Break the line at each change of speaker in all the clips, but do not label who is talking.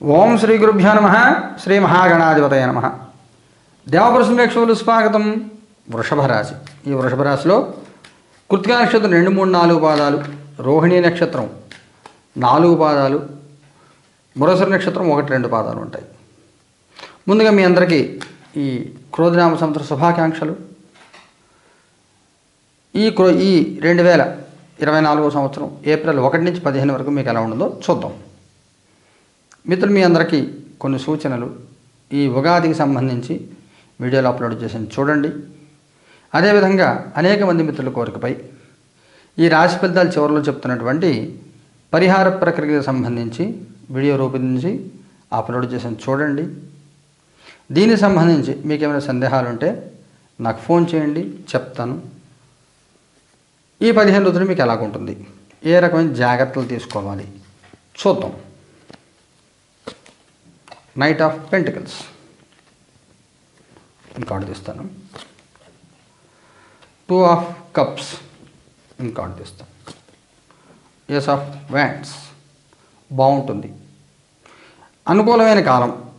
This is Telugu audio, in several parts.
ఓం శ్రీ గురుభ్యో నమ. శ్రీ మహాగణాధిపతయ నమ. దేవప్రసంవేక్షకులు స్వాగతం వృషభరాశి ఈ వృషభరాశిలో కృతికా నక్షత్రం రెండు మూడు నాలుగు పాదాలు రోహిణి నక్షత్రం నాలుగు పాదాలు మురసర నక్షత్రం ఒకటి రెండు పాదాలు ఉంటాయి. ముందుగా మీ అందరికీ ఈ క్రోధనామ సంవత్సర శుభాకాంక్షలు. ఈ క్రో ఈ రెండు వేల ఇరవై నాలుగో సంవత్సరం ఏప్రిల్ ఒకటి నుంచి పదిహేను వరకు మీకు ఎలా ఉండదో చూద్దాం. మిత్రులు మీ అందరికీ కొన్ని సూచనలు ఈ ఉగాదికి సంబంధించి వీడియోలు అప్లోడ్ చేసి చూడండి. అదేవిధంగా అనేక మంది మిత్రుల కోరికపై ఈ రాశి ఫలితాలు చివరిలో చెప్తున్నటువంటి పరిహార ప్రక్రియకు సంబంధించి వీడియో రూపొందించి అప్లోడ్ చేసి చూడండి. దీనికి సంబంధించి మీకు ఏమైనా సందేహాలు ఉంటే నాకు ఫోన్ చేయండి. చెప్తాను. ఈ పదిహేను రోజులు మీకు ఎలాగుంటుంది? ఏ రకమైన జాగ్రత్తలు తీసుకోవాలి? చూద్దాం. నైట్ ఆఫ్ పెంటికల్స్ ఇంకోటి తీస్తాను. టూ ఆఫ్ కప్స్ ఇంకోటి తీస్తాను. ఎస్ ఆఫ్ వ్యాండ్స్ బాగుంటుంది అనుకూలమైన కాలం.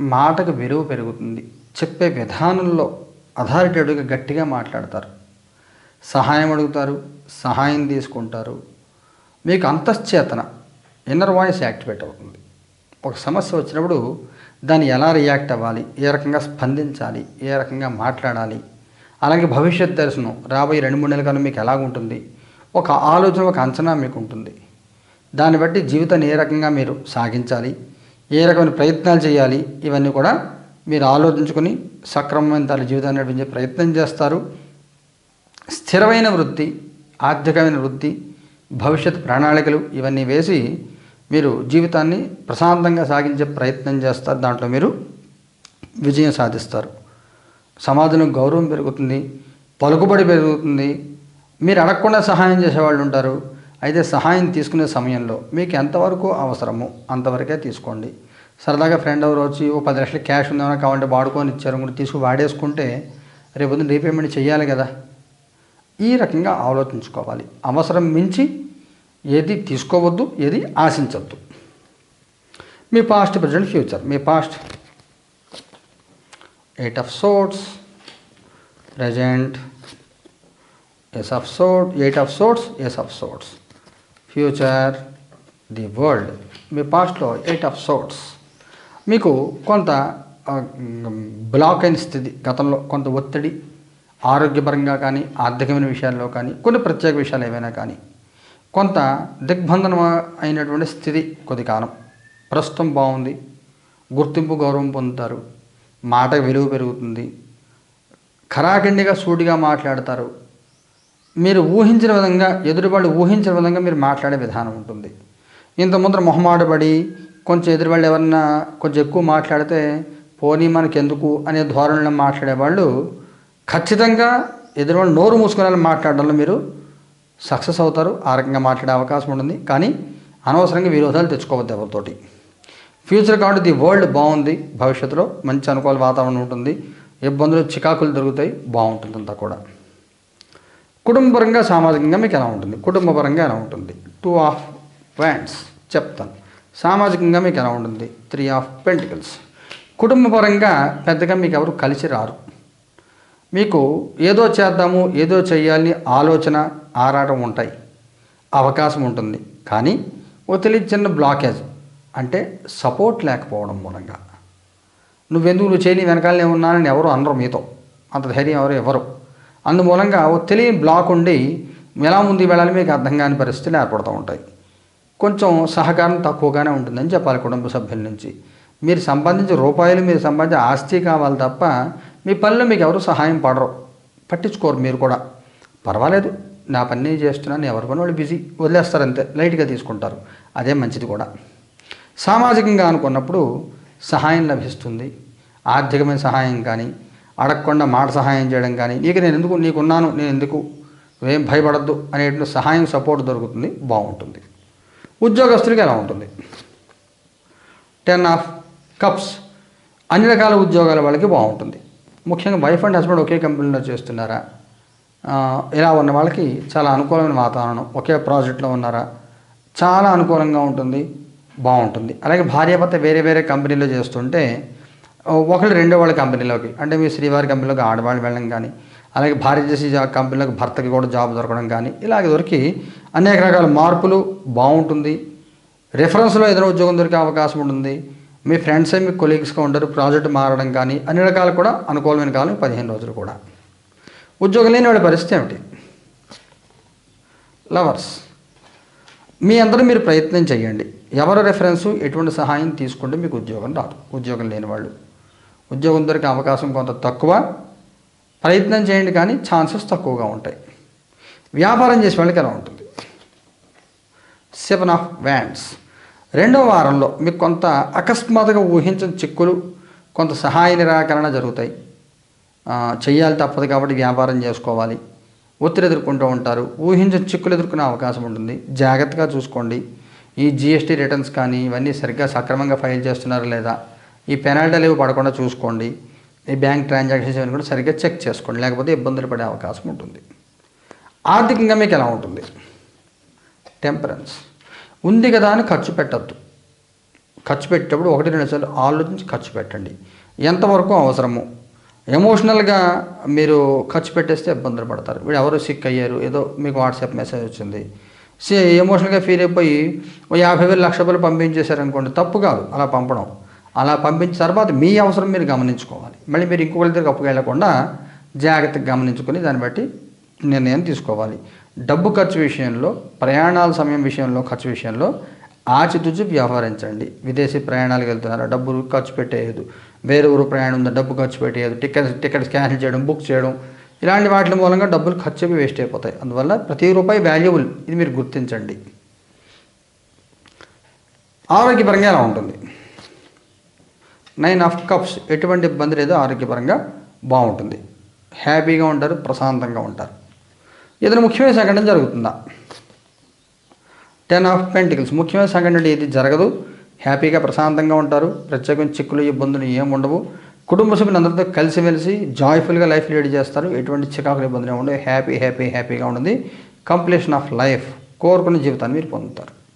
మాటకు విలువ పెరుగుతుంది. చెప్పే విధానంలో అథారిటేటివ్గా గట్టిగా మాట్లాడతారు. సహాయం అడుగుతారు. సహాయం తీసుకుంటారు. మీకు అంతశ్చేతన ఇన్నర్ వాయిస్ యాక్టివేట్ అవుతుంది. ఒక సమస్య వచ్చినప్పుడు దాన్ని ఎలా రియాక్ట్ అవ్వాలి? ఏ రకంగా స్పందించాలి? ఏ రకంగా మాట్లాడాలి? అలాగే భవిష్యత్ దర్శనం రాబోయే రెండు మూడు నెలల కాలం మీకు ఎలాగుంటుంది ఒక ఆలోచన ఒక అంచనా మీకు ఉంటుంది. దాన్ని బట్టి జీవితాన్ని ఏ రకంగా మీరు సాగించాలి? ఏ రకమైన ప్రయత్నాలు చేయాలి? ఇవన్నీ కూడా మీరు ఆలోచించుకొని సక్రమమైన తన జీవితాన్ని నడిపించే ప్రయత్నం చేస్తారు. స్థిరమైన వృత్తి ఆర్థికమైన వృత్తి భవిష్యత్ ప్రణాళికలు ఇవన్నీ వేసి మీరు జీవితాన్ని ప్రశాంతంగా సాగించే ప్రయత్నం చేస్తారు. దాంట్లో మీరు విజయం సాధిస్తారు. సమాజంలో గౌరవం పెరుగుతుంది. పలుకుబడి పెరుగుతుంది. మీరు అడగకుండా సహాయం చేసేవాళ్ళు ఉంటారు. అయితే సహాయం తీసుకునే సమయంలో మీకు ఎంతవరకు అవసరమో అంతవరకే తీసుకోండి. సరదాగా ఫ్రెండ్ ఎవరు వచ్చి ఓ పది లక్షలు క్యాష్ ఉందేమో కావాలంటే వాడుకొని ఇచ్చారు. కూడా తీసుకు వాడేసుకుంటే రేపు రీపేమెంట్ చేయాలి కదా. ఈ రకంగా ఆలోచించుకోవాలి. అవసరం మించి ఏది తీసుకోవద్దు ఏది ఆశించవద్దు మీ past present future me past eight of swords present ace of swords eight of swords ace of swords future the world మీ పాస్ట్లో ఎయిట్ ఆఫ్ సోట్స్ మీకు కొంత బ్లాక్ అయిన స్థితి గతంలో కొంత ఒత్తిడి ఆరోగ్యపరంగా కానీ ఆర్థికమైన విషయాల్లో కానీ కొన్ని ప్రత్యేక విషయాలు ఏవైనా కానీ కొంత దిగ్బంధనం అయినటువంటి స్థితి కొద్ది కాలం. ప్రస్తుతం బాగుంది. గుర్తింపు గౌరవం పొందుతారు. మాట విలువ పెరుగుతుంది. ఖరాఖండిగా సూటిగా మాట్లాడతారు. మీరు ఊహించిన విధంగా ఎదురువాళ్ళు ఊహించిన విధంగా మీరు మాట్లాడే విధానం ఉంటుంది. ఇంత ముందర మొహమాటపడి కొంచెం ఎదురువాళ్ళు ఎవరన్నా కొంచెం ఎక్కువ మాట్లాడితే పోనీ మనకి ఎందుకు అనే ధోరణిలో మాట్లాడేవాళ్ళు ఖచ్చితంగా ఎదురువాళ్ళు నోరు మూసుకునేలా మాట్లాడడంలో మీరు సక్సెస్ అవుతారు ఆ రకంగా మాట్లాడే అవకాశం ఉంటుంది. కానీ అనవసరంగా విరోధాలు తెచ్చుకోవద్దు ఎవరితోటి. ఫ్యూచర్ కాబట్టి ది వరల్డ్ బాగుంది భవిష్యత్తులో మంచి అనుకూల వాతావరణం ఉంటుంది ఇబ్బందులు చికాకులు దొరుకుతాయి బాగుంటుంది అంతా కూడా. కుటుంబపరంగా సామాజికంగా మీకు ఎలా ఉంటుంది? కుటుంబపరంగా ఎలా ఉంటుంది? టూ ఆఫ్ వ్యాండ్స్ చెప్తాను. సామాజికంగా మీకు ఎలా ఉంటుంది? త్రీ ఆఫ్ పెంటికల్స్ కుటుంబపరంగా పెద్దగా మీకు ఎవరు కలిసి రారు. మీకు ఏదో చేద్దాము ఏదో చేయాలని ఆలోచన ఆరాటం ఉంటాయి అవకాశం ఉంటుంది. కానీ ఓ తెలియని చిన్న బ్లాకేజ్ అంటే సపోర్ట్ లేకపోవడం మూలంగా. నువ్వెందుకు నువ్వు చేయని వెనకాలనే ఉన్నానని ఎవరు అనరు మీతో. అంత ధైర్యం ఎవరు ఎవరు అందుమూలంగా ఓ తెలియని బ్లాక్ ఉండి ఎలా ముందుకు వెళ్ళాలి మీకు అర్థం కాని పరిస్థితులు ఏర్పడుతూ ఉంటాయి. కొంచెం సహకారం తక్కువగానే ఉంటుందని చెప్పాలి కుటుంబ సభ్యుల నుంచి. మీరు సంపాదించే రూపాయలు మీరు సంపాదించే ఆస్తి కావాలి తప్ప మీ పనిలో మీకు ఎవరు సహాయం పడరు. పట్టించుకోరు మీరు కూడా. పర్వాలేదు. నా పని నేను చేస్తున్నాను ఎవరి పని వాళ్ళు బిజీ వదిలేస్తారు అంతే లైట్గా తీసుకుంటారు. అదే మంచిది కూడా. సామాజికంగా అనుకున్నప్పుడు సహాయం లభిస్తుంది. ఆర్థికమైన సహాయం కానీ అడగకుండా మాట సహాయం చేయడం కానీ నీకు నేను ఎందుకు నీకున్నాను నేను ఎందుకు నువ్వేం భయపడద్దు అనేటువంటి సహాయం సపోర్ట్ దొరుకుతుంది బాగుంటుంది. ఉద్యోగస్తులకి ఎలా ఉంటుంది. Ten of cups. అన్ని రకాల ఉద్యోగాల వాళ్ళకి బాగుంటుంది. ముఖ్యంగా వైఫ్ అండ్ హస్బెండ్ ఒకే కంపెనీలో చేస్తున్నారా? ఇలా ఉన్న వాళ్ళకి చాలా అనుకూలమైన వాతావరణం. ఒకే ప్రాజెక్ట్లో ఉన్నారా? చాలా అనుకూలంగా ఉంటుంది. బాగుంటుంది. అలాగే భార్యాభర్త వేరే వేరే కంపెనీలో చేస్తుంటే ఒకళ్ళు రెండో వాళ్ళ కంపెనీలోకి అంటే మీ శ్రీవారి కంపెనీలోకి ఆడవాళ్ళు వెళ్ళడం కానీ అలాగే భార్య చేసే జా భర్తకి కూడా జాబ్ దొరకడం కానీ ఇలాగ దొరికి అనేక రకాల మార్పులు బాగుంటుంది. రిఫరెన్స్లో ఏదైనా ఉద్యోగం దొరికే అవకాశం ఉంటుంది. మీ ఫ్రెండ్సే మీ కొలీగ్స్గా ఉంటారు ప్రాజెక్ట్ మారడం కానీ అన్ని రకాలు కూడా అనుకూలమైన కాలం పదిహేను రోజులు కూడా. ఉద్యోగం లేని వాళ్ళ పరిస్థితి ఏమిటి? లవర్స్ మీ అందరూ మీరు ప్రయత్నం చేయండి. ఎవరు రెఫరెన్సు ఎటువంటి సహాయం తీసుకుంటే మీకు ఉద్యోగం రాదు. ఉద్యోగం లేని వాళ్ళు. ఉద్యోగం దొరికే అవకాశం కొంత తక్కువ. ప్రయత్నం చేయండి కానీ ఛాన్సెస్ తక్కువగా ఉంటాయి. వ్యాపారం చేసే వాళ్ళకి ఎలా ఉంటుంది? సెవెన్ ఆఫ్ వ్యాండ్స్ రెండవ వారంలో మీకు కొంత అకస్మాత్తుగా ఊహించని చిక్కులు కొంత సహాయ నిరాకరణ జరుగుతాయి. చేయాలి తప్పదు కాబట్టి వ్యాపారం చేసుకోవాలి. ఒత్తిడి ఎదుర్కొంటూ ఉంటారు. ఊహించిన చిక్కులు ఎదుర్కొనే అవకాశం ఉంటుంది. జాగ్రత్తగా చూసుకోండి. ఈ జిఎస్టీ రిటర్న్స్ కానీ ఇవన్నీ సరిగ్గా సక్రమంగా ఫైల్ చేస్తున్నారా లేదా? ఈ పెనాల్టీలు ఇవి పడకుండా చూసుకోండి. ఈ బ్యాంక్ ట్రాన్సాక్షన్స్ ఇవన్నీ కూడా సరిగ్గా చెక్ చేసుకోండి. లేకపోతే ఇబ్బందులు పడే అవకాశం ఉంటుంది. ఆర్థికంగా మీకు ఎలా ఉంటుంది? టెంపరెన్స్. ఉంది కదా అని ఖర్చు పెట్టద్దు. ఖర్చు పెట్టేటప్పుడు ఒకటి రెండు సార్లు ఆలోచించి ఖర్చు పెట్టండి. ఎంతవరకు అవసరము? ఎమోషనల్గా మీరు ఖర్చు పెట్టేస్తే ఇబ్బందులు పడతారు. వీడు ఎవరు సిక్ అయ్యారు ఏదో మీకు వాట్సాప్ మెసేజ్ వచ్చింది. సే ఎమోషనల్గా ఫీల్ అయిపోయి ఓ యాభై వేలు లక్ష రూపాయలు పంపించేశారనుకోండి తప్పు కాదు అలా పంపడం. అలా పంపించిన తర్వాత మీ అవసరం మీరు గమనించుకోవాలి. మళ్ళీ మీరు ఇంకొకరి దగ్గర అప్పుకు వెళ్ళకుండా జాగ్రత్తగా గమనించుకొని దాన్ని బట్టి నిర్ణయం తీసుకోవాలి. డబ్బు ఖర్చు విషయంలో ప్రయాణాల సమయం విషయంలో ఖర్చు విషయంలో ఆచితూచి వ్యవహరించండి. విదేశీ ప్రయాణాలకు వెళ్తున్నారు. డబ్బులు ఖర్చు పెట్టేయదు. వేరే ఊరు ప్రయాణం ఉందా? డబ్బు ఖర్చు పెట్టేయదు. టికెట్ టికెట్స్ క్యాన్సిల్ చేయడం బుక్ చేయడం ఇలాంటి వాటి మూలంగా డబ్బులు ఖర్చు వేస్ట్ అయిపోతాయి. అందువల్ల ప్రతి రూపాయి వాల్యుబుల్. ఇది మీరు గుర్తించండి. ఆరోగ్యపరంగా ఎలా ఉంటుంది? Nine of cups. ఎటువంటి ఇబ్బంది లేదు. ఆరోగ్యపరంగా బాగుంటుంది. హ్యాపీగా ఉంటారు. ప్రశాంతంగా ఉంటారు. ఏదైనా ముఖ్యమైన సంఘటన జరుగుతుందా? Ten of pentacles. ముఖ్యమైన సంఘటన ఏది జరగదు. హ్యాపీగా ప్రశాంతంగా ఉంటారు. ప్రత్యేకమైన చిక్కులు ఇబ్బందులు ఏమి ఉండవు. కుటుంబ సభ్యులందరితో కలిసిమెలిసి జాయ్ఫుల్గా లైఫ్ లీడ్ చేస్తారు. ఎటువంటి చికాకులు ఇబ్బందులు ఉండవు. హ్యాపీ హ్యాపీ హ్యాపీగా ఉంటుంది. Completion of life. కోరుకున్న జీవితాన్ని మీరు పొందుతారు.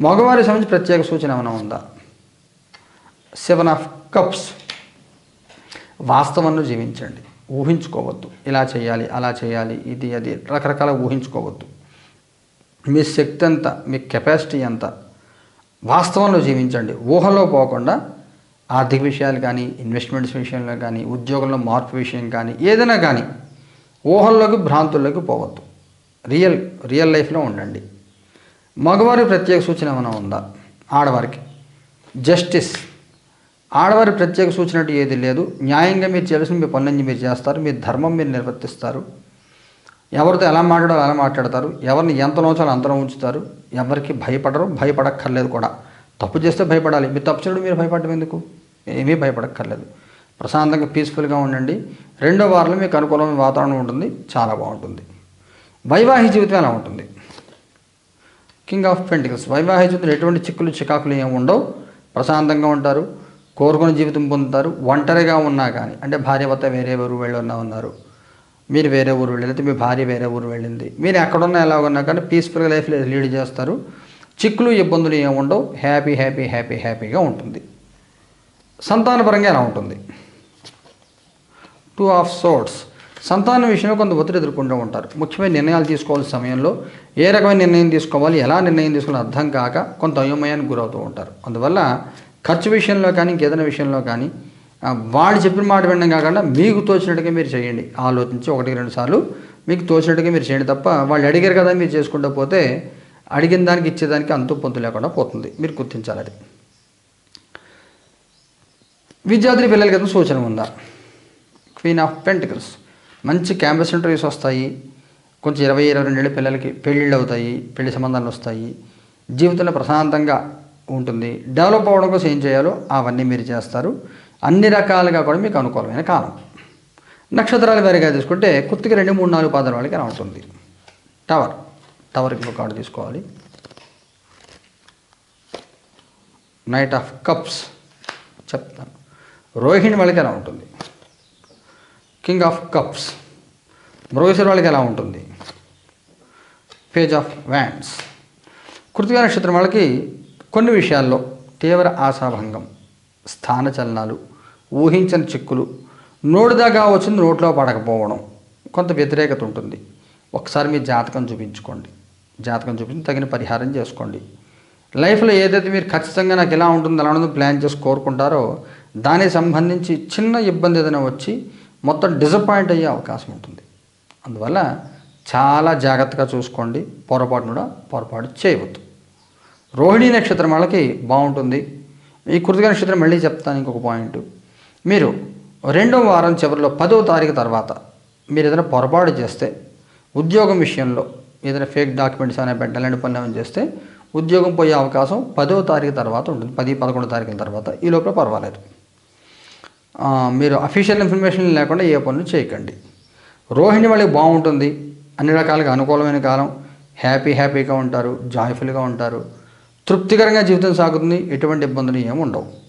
మగవారి సంబంధించి ప్రత్యేక సూచన ఏమైనా ఉందా? Seven of cups. వాస్తవంలో జీవించండి. ఊహించుకోవద్దు. ఇలా చేయాలి అలా చేయాలి ఇది అది. రకరకాల ఊహించుకోవద్దు. మీ శక్తి ఎంత మీ కెపాసిటీ ఎంత? వాస్తవంలో జీవించండి. ఊహలో పోకుండా ఆర్థిక విషయాలు కానీ ఇన్వెస్ట్మెంట్స్ విషయంలో కానీ ఉద్యోగంలో మార్పు విషయం కానీ ఏదైనా కానీ ఊహల్లోకి భ్రాంతుల్లోకి పోవద్దు. రియల్ రియల్ లైఫ్లో ఉండండి. మగవారి ప్రత్యేక సూచన ఏమైనా ఉందా? ఆడవారికి. జస్టిస్. ఆడవారి ప్రత్యేక సూచన ఏది లేదు. న్యాయంగా మీరు చేయాల్సిన మీ పనులన్నీ మీరు చేస్తారు. మీ ధర్మం మీరు నిర్వర్తిస్తారు. ఎవరితో ఎలా మాట్లాడాలో అలా మాట్లాడతారు. ఎవరిని ఎంత నోచాలో అంతరం ఉంచుతారు ఎవరికి భయపడరు భయపడక్కర్లేదు కూడా. తప్పు చేస్తే భయపడాలి. మీరు తప్పు చేయడం మీరు భయపడడం ఎందుకు? ఏమీ భయపడక్కర్లేదు. ప్రశాంతంగా పీస్ఫుల్గా ఉండండి. రెండో వారంలో మీకు అనుకూలమైన వాతావరణం ఉంటుంది. చాలా బాగుంటుంది. వైవాహిక జీవితం ఎలా ఉంటుంది? కింగ్ ఆఫ్ పెంటికల్స్ వైవాహిక జీవితంలో ఎటువంటి చిక్కులు చికాకులు ఏమి ఉండవు. ప్రశాంతంగా ఉంటారు. కోరుకున్న జీవితం పొందుతారు. ఒంటరిగా ఉన్నా కానీ అంటే భార్య భర్త వేరే ఎవరు వెళ్ళున్నా ఉన్నారు. మీరు వేరే ఊరు వెళ్ళితే మీ భార్య వేరే ఊరు వెళ్ళింది. మీరు ఎక్కడున్నా ఎలా ఉన్నా కానీ పీస్ఫుల్గా లైఫ్ లీడ్ చేస్తారు. చిక్కులు ఇబ్బందులు ఏమి ఉండవు. హ్యాపీ హ్యాపీ హ్యాపీ హ్యాపీగా ఉంటుంది. సంతానపరంగా ఎలా ఉంటుంది? టూ ఆఫ్ సోర్ట్స్ సంతానం విషయంలో కొంత ఒత్తిడి ఎదుర్కొంటూ ఉంటారు. ముఖ్యమైన నిర్ణయాలు తీసుకోవాల్సిన సమయంలో ఏ రకమైన నిర్ణయం తీసుకోవాలి ఎలా నిర్ణయం తీసుకోవాలో అర్థం కాక కొంత అయోమయానికి గురవుతూ ఉంటారు. అందువల్ల ఖర్చు విషయంలో కానీ ఇంకేదైనా విషయంలో కానీ వాళ్ళు చెప్పిన మాట వినడం కాకుండా మీకు తోచినట్టుగా మీరు చేయండి. ఆలోచించి ఒకటి రెండు సార్లు మీకు తోచినట్టుగా మీరు చేయండి తప్ప వాళ్ళు అడిగారు కదా మీరు చేసుకుంటూ పోతే అడిగిన దానికి ఇచ్చేదానికి అంతు పొంతు లేకుండా పోతుంది. మీరు గుర్తించాలి అది. విద్యార్థి పిల్లలకి ఏదైనా సూచన ఉందా? క్వీన్ ఆఫ్ పెంటికల్స్ మంచి క్యాంపస్ ఇంటర్వ్యూస్ వస్తాయి. కొంచెం ఇరవై ఇరవై రెండేళ్ళ పిల్లలకి పెళ్ళిళ్ళు అవుతాయి పెళ్ళి సంబంధాలు వస్తాయి. జీవితంలో ప్రశాంతంగా ఉంటుంది. డెవలప్ అవ్వడం కోసం ఏం చేయాలో అవన్నీ మీరు చేస్తారు. అన్ని రకాలుగా కూడా మీకు అనుకూలమైన కాలం. నక్షత్రాలు వేరేగా తీసుకుంటే కుత్తికి రెండు మూడు నాలుగు పాదాల వాళ్ళకి ఎలా ఉంటుంది టవర్ టవర్కి ఒక కార్డు తీసుకోవాలి. నైట్ ఆఫ్ కప్స్ చెప్తాను. రోహిణి వాళ్ళకి ఎలా ఉంటుంది? కింగ్ ఆఫ్ కప్స్ మృగశిర వాళ్ళకి ఎలా ఉంటుంది? పేజ్ ఆఫ్ వ్యాండ్స్ కృతిక నక్షత్రం వాళ్ళకి కొన్ని విషయాల్లో తీవ్ర ఆశాభంగం స్థాన చలనాలు ఊహించని చిక్కులు. నోటిదాకా వచ్చింది నోట్లో పడకపోవడం. కొంత వ్యతిరేకత ఉంటుంది. ఒకసారి మీ జాతకం చూపించుకోండి. జాతకం చూపించి తగిన పరిహారం చేసుకోండి. లైఫ్లో ఏదైతే మీరు ఖచ్చితంగా నాకు ఎలా ఉంటుంది అలా ఉంటుంది ప్లాన్ చేసి కోరుకుంటారో దానికి సంబంధించి చిన్న ఇబ్బంది ఏదైనా వచ్చి మొత్తం డిసప్పాయింట్ అయ్యే అవకాశం ఉంటుంది. అందువల్ల చాలా జాగ్రత్తగా చూసుకోండి. పొరపాటు కూడా పొరపాటు చేయవద్దు. రోహిణీ నక్షత్రం వాళ్ళకి బాగుంటుంది. ఈ కృతిక నక్షత్రం మళ్ళీ చెప్తాను ఇంకొక పాయింట్. మీరు రెండవ వారం చివరిలో పదవ తారీఖు తర్వాత మీరు ఏదైనా పొరపాటు చేస్తే ఉద్యోగం విషయంలో ఏదైనా ఫేక్ డాక్యుమెంట్స్ అనే పెట్టాలని పనులు చేస్తే ఉద్యోగం పోయే అవకాశం పదవ తారీఖు తర్వాత ఉంటుంది. పది పదకొండు తారీఖుల తర్వాత ఈ లోపల పర్వాలేదు. మీరు అఫీషియల్ ఇన్ఫర్మేషన్ లేకుండా ఏ పనులు చేయకండి. రోహిణి వాళ్ళకి బాగుంటుంది. అన్ని రకాలుగా అనుకూలమైన కాలం. హ్యాపీ హ్యాపీగా ఉంటారు. జాయ్ఫుల్గా ఉంటారు. తృప్తికరంగా జీవితం సాగుతుంది. ఎటువంటి ఇబ్బందులు ఏమి ఉండవు.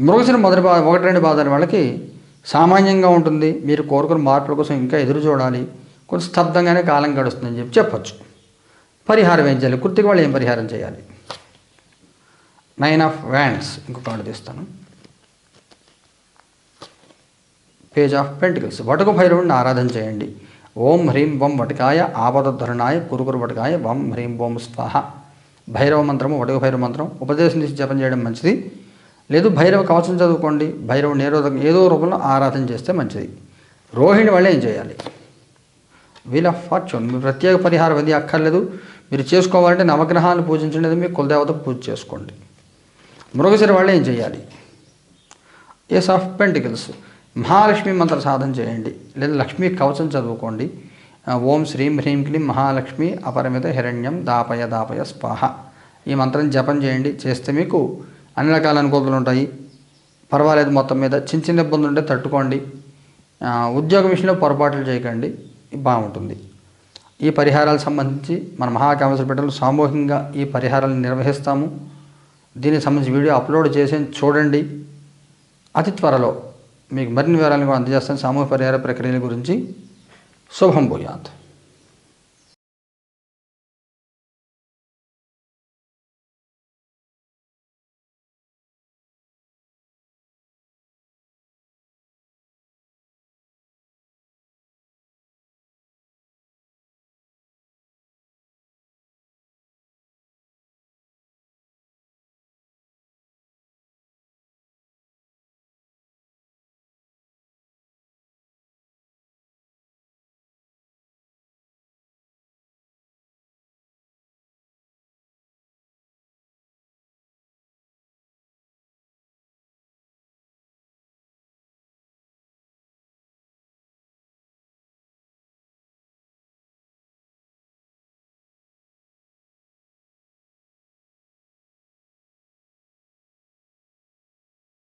మృగశిర మొదటి బాధ ఒకటి రెండు బాధల వాళ్ళకి సామాన్యంగా ఉంటుంది. మీరు కోరుకున్న మార్పుల కోసం ఇంకా ఎదురు చూడాలి. కొంచెం స్తబ్దంగానే కాలం గడుస్తుందని చెప్పి చెప్పచ్చు. పరిహారం ఏం చేయాలి? కుర్తికి వాళ్ళు ఏం పరిహారం చేయాలి? నైన్ ఆఫ్ వ్యాండ్స్ ఇంకొక కార్డు తీస్తాను. పేజ్ ఆఫ్ పెంటికల్స్ వటకు భైరవుడిని ఆరాధన చేయండి. ఓం హ్రీం వం వటకాయ ఆపదధరణాయ కురుకురు వటకాయ వం హ్రీం ఓం స్వాహ. భైరవ మంత్రము వటక భైరవ మంత్రం. ఉపదేశం తీసి జపం చేయడం మంచిది. లేదు భైరవ కవచం చదువుకోండి భైరవ నిరోధకం ఏదో రూపంలో ఆరాధన చేస్తే మంచిది. రోహిణి వాళ్ళు ఏం చేయాలి? వీల్ ఆఫ్ ఫార్చ్యూన్ మీ ప్రత్యేక పరిహారం అది అక్కర్లేదు. మీరు చేసుకోవాలంటే నవగ్రహాలను పూజించండి మీ కులదేవత పూజ చేసుకోండి. మృగశిర వాళ్ళు ఏం చేయాలి? ఎస్ ఆఫ్ పెంటికల్స్ మహాలక్ష్మి మంత్ర సాధన చేయండి. లేదా లక్ష్మీ కవచం చదువుకోండి. ఓం శ్రీం హ్రీం క్లీం మహాలక్ష్మి అపరిమిత హిరణ్యం దాపయ దాపయ స్వాహ ఈ మంత్రం జపం చేయండి. చేస్తే మీకు అన్ని రకాల అనుకూలతలు ఉంటాయి. పర్వాలేదు మొత్తం మీద. చిన్న చిన్న ఇబ్బందులు ఉంటే తట్టుకోండి. ఉద్యోగం ఉద్యోగ విషయంలో పొరపాట్లు చేయకండి. బాగుంటుంది. ఈ పరిహారాలకు సంబంధించి మన మహాకామేశ్వర పెట్టలు సామూహికంగా ఈ పరిహారాలను నిర్వహిస్తాము. దీనికి సంబంధించి వీడియో అప్లోడ్ చేసి చూడండి. అతి త్వరలో మీకు మరిన్ని వివరాలను కూడా అందజేస్తాను. సామూహిక పరిహార ప్రక్రియల గురించి. శుభం భూయాత్.